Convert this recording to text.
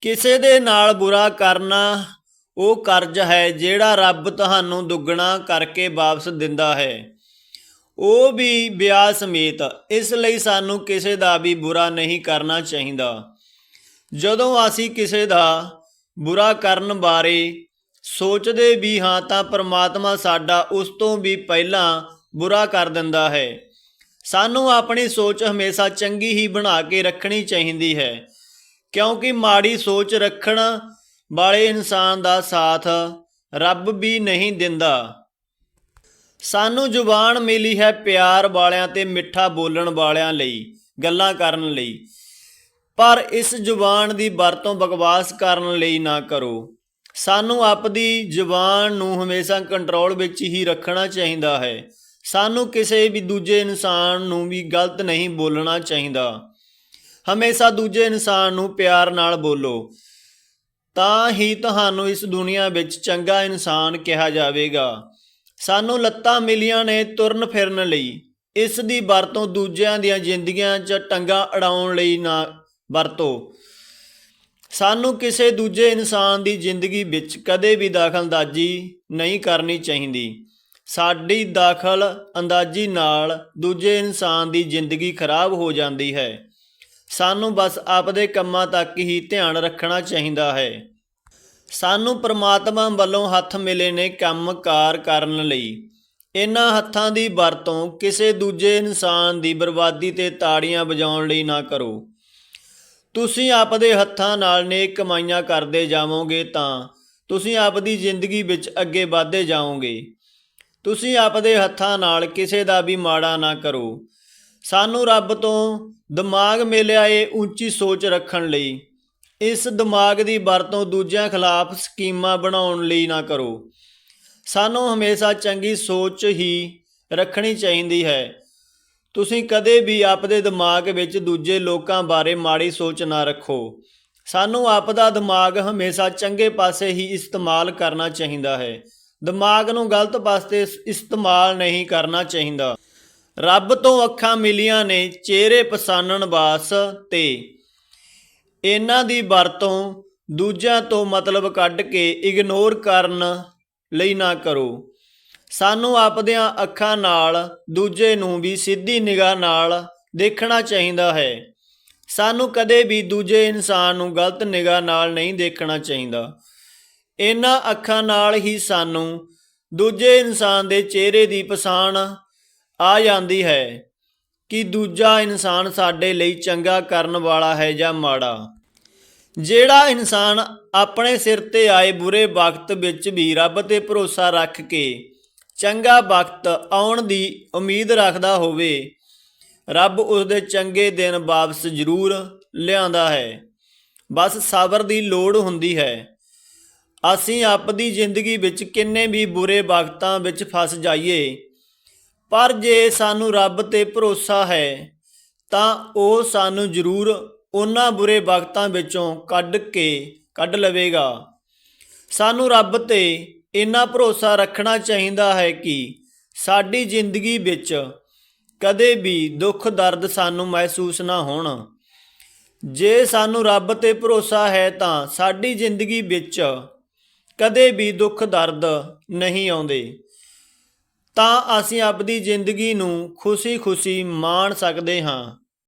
ਕਿਸੇ ਦੇ ਨਾਲ ਬੁਰਾ ਕਰਨਾ, ਉਹ ਕਰਜ਼ ਹੈ ਜਿਹੜਾ ਰੱਬ ਤੁਹਾਨੂੰ ਦੁੱਗਣਾ ਕਰਕੇ ਵਾਪਸ ਦਿੰਦਾ ਹੈ। ਉਹ ਵੀ ਵਿਆਹ ਸਮੇਤ, ਇਸ ਲਈ ਸਾਨੂੰ ਕਿਸੇ ਦਾ ਵੀ ਬੁਰਾ ਨਹੀਂ ਕਰਨਾ ਚਾਹੀਦਾ। ਜਦੋਂ ਅਸੀਂ ਕਿਸੇ ਦਾ ਬੁਰਾ ਕਰਨ ਬਾਰੇ ਸੋਚਦੇ ਵੀ ਹਾਂ, ਤਾਂ ਪਰਮਾਤਮਾ ਸਾਡਾ ਉਸ ਤੋਂ ਵੀ ਪਹਿਲਾਂ ਬੁਰਾ ਕਰ ਦਿੰਦਾ ਹੈ। ਸਾਨੂੰ ਆਪਣੀ ਸੋਚ ਹਮੇਸ਼ਾ ਚੰਗੀ ਹੀ ਬਣਾ ਕੇ ਰੱਖਣੀ ਚਾਹੀਦੀ ਹੈ। ਕਿਉਂਕਿ ਮਾੜੀ ਸੋਚ ਰੱਖਣ ਵਾਲੇ ਇਨਸਾਨ ਦਾ ਸਾਥ ਰੱਬ ਵੀ ਨਹੀਂ ਦਿੰਦਾ। ਸਾਨੂੰ ਜ਼ੁਬਾਨ ਮਿਲੀ ਹੈ ਪਿਆਰ ਵਾਲਿਆਂ ਤੇ ਮਿੱਠਾ ਬੋਲਣ ਵਾਲਿਆਂ ਲਈ, ਗੱਲਾਂ ਕਰਨ ਲਈ। ਪਰ ਇਸ ਜ਼ੁਬਾਨ ਦੀ ਵਰਤੋਂ ਬਕਵਾਸ ਕਰਨ ਲਈ ਨਾ ਕਰੋ। ਸਾਨੂੰ ਆਪਦੀ ਜ਼ੁਬਾਨ ਨੂੰ ਹਮੇਸ਼ਾ ਕੰਟਰੋਲ ਵਿੱਚ ਹੀ ਰੱਖਣਾ ਚਾਹੀਦਾ ਹੈ। ਸਾਨੂੰ ਕਿਸੇ ਵੀ ਦੂਜੇ ਇਨਸਾਨ ਨੂੰ ਵੀ ਗਲਤ ਨਹੀਂ ਬੋਲਣਾ ਚਾਹੀਦਾ। ਹਮੇਸ਼ਾ ਦੂਜੇ ਇਨਸਾਨ ਨੂੰ ਪਿਆਰ ਨਾਲ ਬੋਲੋ। ਤਾਂ ਹੀ ਤੁਹਾਨੂੰ ਇਸ ਦੁਨੀਆ ਵਿੱਚ ਚੰਗਾ ਇਨਸਾਨ ਕਿਹਾ ਜਾਵੇਗਾ। ਸਾਨੂੰ ਲੱਤਾਂ ਮਿਲੀਆਂ ਨੇ ਤੁਰਨ ਫਿਰਨ ਲਈ। ਇਸ ਦੀ ਵਰਤੋਂ ਦੂਜਿਆਂ ਦੀਆਂ ਜ਼ਿੰਦਗੀਆਂ 'ਚ ਟੰਗਾ ਅੜਾਉਣ ਲਈ ਨਾ ਵਰਤੋ। ਸਾਨੂੰ ਕਿਸੇ ਦੂਜੇ ਇਨਸਾਨ ਦੀ ਜ਼ਿੰਦਗੀ ਵਿੱਚ ਕਦੇ ਵੀ ਦਖਲਅੰਦਾਜ਼ੀ ਨਹੀਂ ਕਰਨੀ ਚਾਹੀਦੀ। ਸਾਡੀ ਦਾਖਲ ਅੰਦਾਜ਼ੀ ਨਾਲ ਦੂਜੇ ਇਨਸਾਨ ਦੀ ਜ਼ਿੰਦਗੀ ਖਰਾਬ ਹੋ ਜਾਂਦੀ ਹੈ। ਸਾਨੂੰ ਬਸ ਆਪਦੇ ਕੰਮਾਂ ਤੱਕ ਹੀ ਧਿਆਨ ਰੱਖਣਾ ਚਾਹੀਦਾ ਹੈ। ਸਾਨੂੰ ਪ੍ਰਮਾਤਮਾ ਵੱਲੋਂ ਹੱਥ ਮਿਲੇ ਨੇ ਕੰਮਕਾਰ ਕਰਨ ਲਈ। ਇਹਨਾਂ ਹੱਥਾਂ ਦੀ ਵਰਤੋਂ ਕਿਸੇ ਦੂਜੇ ਇਨਸਾਨ ਦੀ ਬਰਬਾਦੀ ਤੇ ਤਾੜੀਆਂ ਵਜਾਉਣ ਲਈ ਨਾ ਕਰੋ। ਤੁਸੀਂ ਆਪਦੇ ਹੱਥਾਂ ਨਾਲ ਨੇਕ ਕਮਾਈਆਂ ਕਰਦੇ ਜਾਵੋਗੇ ਤਾਂ ਤੁਸੀਂ ਆਪਦੀ ਜ਼ਿੰਦਗੀ ਵਿੱਚ ਅੱਗੇ ਵਧਦੇ ਜਾਓਗੇ। ਤੁਸੀਂ ਆਪਦੇ ਹੱਥਾਂ ਨਾਲ ਕਿਸੇ ਦਾ ਵੀ ਮਾੜਾ ਨਾ ਕਰੋ। ਸਾਨੂੰ ਰੱਬ ਤੋਂ ਦਿਮਾਗ ਮਿਲਿਆ ਏ ਉੱਚੀ ਸੋਚ ਰੱਖਣ ਲਈ। ਇਸ ਦਿਮਾਗ ਦੀ ਵਰਤੋਂ ਦੂਜਿਆਂ ਖਿਲਾਫ ਸਕੀਮਾਂ ਬਣਾਉਣ ਲਈ ਨਾ ਕਰੋ। ਸਾਨੂੰ ਹਮੇਸ਼ਾ ਚੰਗੀ ਸੋਚ ਹੀ ਰੱਖਣੀ ਚਾਹੀਦੀ ਹੈ। ਤੁਸੀਂ ਕਦੇ ਵੀ ਆਪਦੇ ਦਿਮਾਗ ਵਿੱਚ ਦੂਜੇ ਲੋਕਾਂ ਬਾਰੇ ਮਾੜੀ ਸੋਚ ਨਾ ਰੱਖੋ। ਸਾਨੂੰ ਆਪਦਾ ਦਿਮਾਗ ਹਮੇਸ਼ਾ ਚੰਗੇ ਪਾਸੇ ਹੀ ਇਸਤੇਮਾਲ ਕਰਨਾ ਚਾਹੀਦਾ ਹੈ। ਦਿਮਾਗ ਨੂੰ ਗਲਤ ਪਾਸੇ ਇਸਤੇਮਾਲ ਨਹੀਂ ਕਰਨਾ ਚਾਹੀਦਾ। ਰੱਬ ਤੋਂ ਅੱਖਾਂ ਮਿਲੀਆਂ ਨੇ ਚਿਹਰੇ ਪਛਾਨਣ ਵਾਸ ਤੇ। ਇਹਨਾਂ ਦੀ ਵਰਤੋਂ ਦੂਜਿਆਂ ਤੋਂ ਮਤਲਬ ਕੱਢ ਕੇ ਇਗਨੋਰ ਕਰਨ ਲਈ ਨਾ ਕਰੋ। ਸਾਨੂੰ ਆਪਦੀਆਂ ਅੱਖਾਂ ਨਾਲ ਦੂਜੇ ਨੂੰ ਵੀ ਸਿੱਧੀ ਨਿਗਾਹ ਨਾਲ ਦੇਖਣਾ ਚਾਹੀਦਾ ਹੈ। ਸਾਨੂੰ ਕਦੇ ਵੀ ਦੂਜੇ ਇਨਸਾਨ ਨੂੰ ਗਲਤ ਨਿਗਾਹ ਨਾਲ ਨਹੀਂ ਦੇਖਣਾ ਚਾਹੀਦਾ। ਇਹਨਾਂ ਅੱਖਾਂ ਨਾਲ ਹੀ ਸਾਨੂੰ ਦੂਜੇ ਇਨਸਾਨ ਦੇ ਚਿਹਰੇ ਦੀ ਪਛਾਣ ਆ ਜਾਂਦੀ ਹੈ ਕਿ ਦੂਜਾ ਇਨਸਾਨ ਸਾਡੇ ਲਈ ਚੰਗਾ ਕਰਨ ਵਾਲਾ ਹੈ ਜਾਂ ਮਾੜਾ। ਜਿਹੜਾ ਇਨਸਾਨ ਆਪਣੇ ਸਿਰ ਤੇ ਆਏ ਬੁਰੇ ਵਕਤ ਵਿੱਚ ਵੀ ਰੱਬ ਤੇ ਭਰੋਸਾ ਰੱਖ ਕੇ ਚੰਗਾ ਵਕਤ ਆਉਣ ਦੀ ਉਮੀਦ ਰੱਖਦਾ ਹੋਵੇ, ਰੱਬ ਉਸ ਦੇ ਚੰਗੇ ਦਿਨ ਵਾਪਸ ਜ਼ਰੂਰ ਲਿਆਂਦਾ ਹੈ। ਬਸ ਸਬਰ ਦੀ ਲੋੜ ਹੁੰਦੀ ਹੈ। ਅਸੀਂ ਆਪਦੀ ਜ਼ਿੰਦਗੀ ਵਿੱਚ ਕਿੰਨੇ ਵੀ ਬੁਰੇ ਵਕਤਾਂ ਵਿੱਚ ਫਸ ਜਾਈਏ ਪਰ ਜੇ ਸਾਨੂੰ ਰੱਬ ਤੇ ਭਰੋਸਾ ਹੈ, ਤਾਂ ਉਹ ਸਾਨੂੰ ਜ਼ਰੂਰ ਉਹਨਾਂ ਬੁਰੇ ਵਕਤਾਂ ਵਿੱਚੋਂ ਕੱਢ ਕੇ ਕੱਢ ਲਵੇਗਾ। ਸਾਨੂੰ ਰੱਬ ਤੇ ਇੰਨਾ ਭਰੋਸਾ ਰੱਖਣਾ ਚਾਹੀਦਾ ਹੈ ਕਿ ਸਾਡੀ ਜ਼ਿੰਦਗੀ ਵਿੱਚ ਕਦੇ ਵੀ ਦੁੱਖ ਦਰਦ ਸਾਨੂੰ ਮਹਿਸੂਸ ਨਾ ਹੋਣ। ਜੇ ਸਾਨੂੰ ਰੱਬ ਤੇ ਭਰੋਸਾ ਹੈ, ਤਾਂ ਸਾਡੀ ਜ਼ਿੰਦਗੀ ਵਿੱਚ ਕਦੇ ਵੀ ਦੁੱਖ ਦਰਦ ਨਹੀਂ ਆਉਂਦੇ। ਤਾਂ ਅਸੀਂ ਆਪਣੀ ਜ਼ਿੰਦਗੀ ਨੂੰ ਖੁਸ਼ੀ-ਖੁਸ਼ੀ ਮਾਣ ਸਕਦੇ ਹਾਂ।